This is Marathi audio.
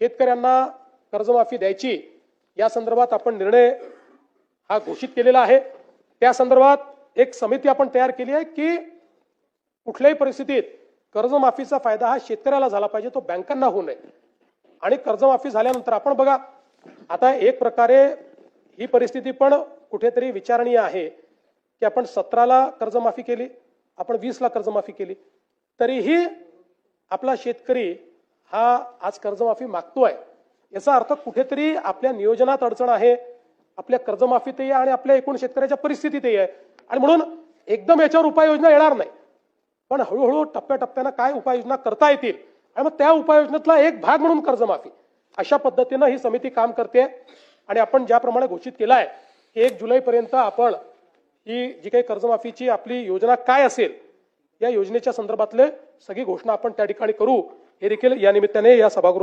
शेतकऱ्यांना कर्जमाफी द्यायची या संदर्भात आपण निर्णय हा घोषित केलेला आहे. त्या संदर्भात एक समिती आपण तयार केली आहे की कुठल्याही परिस्थितीत कर्जमाफीचा फायदा हा शेतकऱ्याला झाला पाहिजे तो बँकांना होऊ नये. आणि कर्जमाफी झाल्यानंतर आपण बघा आता एक प्रकारे ही परिस्थिती पण कुठेतरी विचारणीय आहे की आपण सतराला कर्जमाफी केली आपण वीसला कर्जमाफी केली. तरीही आपला शेतकरी हा आज कर्जमाफी मागतोय. याचा अर्थ कुठेतरी आपल्या नियोजनात अडचण आहे आपल्या कर्जमाफीतही आहे आणि आपल्या एकूण शेतकऱ्याच्या परिस्थितीतही आहे. आणि म्हणून एकदम याच्यावर उपाययोजना येणार नाही. पण हळूहळू टप्प्याटप्प्यानं काय उपाययोजना करता येतील आणि मग त्या उपाययोजनेतला एक भाग म्हणून कर्जमाफी. अशा पद्धतीनं ही समिती काम करते आणि आपण ज्याप्रमाणे घोषित केलं आहे की एक जुलैपर्यंत आपण ही जी काही कर्जमाफीची आपली योजना काय असेल या योजनेच्या संदर्भातले सगळी घोषणा आपण त्या ठिकाणी करू. हे देखील या निमित्ताने या सभागृहाला